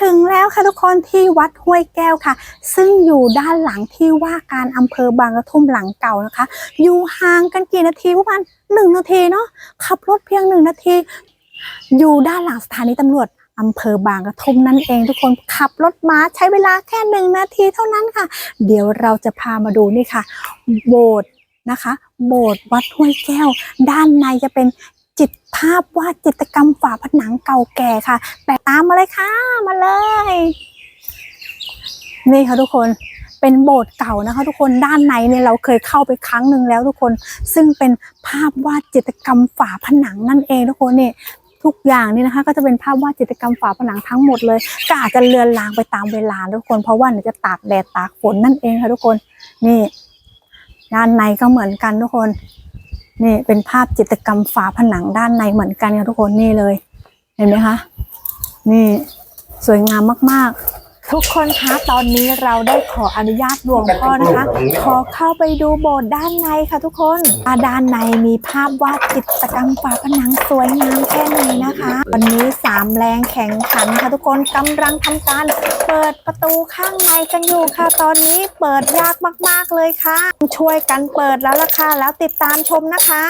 ถึงแล้วค่ะทุกคนที่วัดห้วยแก้วค่ะ ซึ่งอยู่ด้านหลังที่ว่าการอำเภอบางกระทุ่มหลังเก่านะคะ อยู่ห่างกันกี่นาทีประมาณหนึ่งนาทีเนาะขับรถเพียงหนึ่งนาที อยู่ด้านหลังสถานีตำรวจอำเภอบางกระทุ่มนั่นเองทุกคนขับรถมาใช้เวลาแค่หนึ่งนาทีเท่านั้นค่ะ เดี๋ยวเราจะพามาดูนี่ค่ะ โบสถ์นะคะ โบสถ์วัดห้วยแก้ว ด้านในจะเป็น จิตภาพวาดจิตกรรมฝาผนังเก่าแก่ค่ะ แต่ตามมาเลยค่ะ มาเลย นี่ค่ะทุกคนเป็นโบสถ์เก่านะคะทุกคนด้านในเนี่ยเราเคยเข้าไปครั้งหนึ่งแล้วทุกคน ซึ่งเป็นภาพวาดจิตกรรมฝาผนังนั่นเองทุกคนนี่ทุกอย่างนี่นะคะ ก็จะเป็นภาพวาดจิตกรรมฝาผนังทั้งหมดเลยก็อาจจะเลือนลางไปตามเวลาทุกคน เพราะว่าเนี่ยจะตากแดดตากฝนนั่นเองค่ะทุกคนนี่ด้านในก็เหมือนกันทุกคน นี่เป็นภาพจิตกรรมฝาผนังด้านในเหมือนกันค่ะทุกคนนี่เลย เห็นไหมคะ นี่สวยงามมากๆ ทุกคนคะตอนนี้เราได้ขออนุญาตหลวงพ่อนะคะ ขอเข้าไปดูโบสถ์ด้านในค่ะทุกคนอ่าด้านในมีภาพวาดจิตรกรรมฝาผนังสวยงามแค่ไหนนะคะ วันนี้สามแรงแข่งขันค่ะทุกคนกำลังทำการเปิดประตูข้างในกันอยู่ค่ะ ตอนนี้เปิดยากมากๆเลยค่ะ ช่วยกันเปิดแล้วล่ะค่ะแล้วติดตามชมนะคะ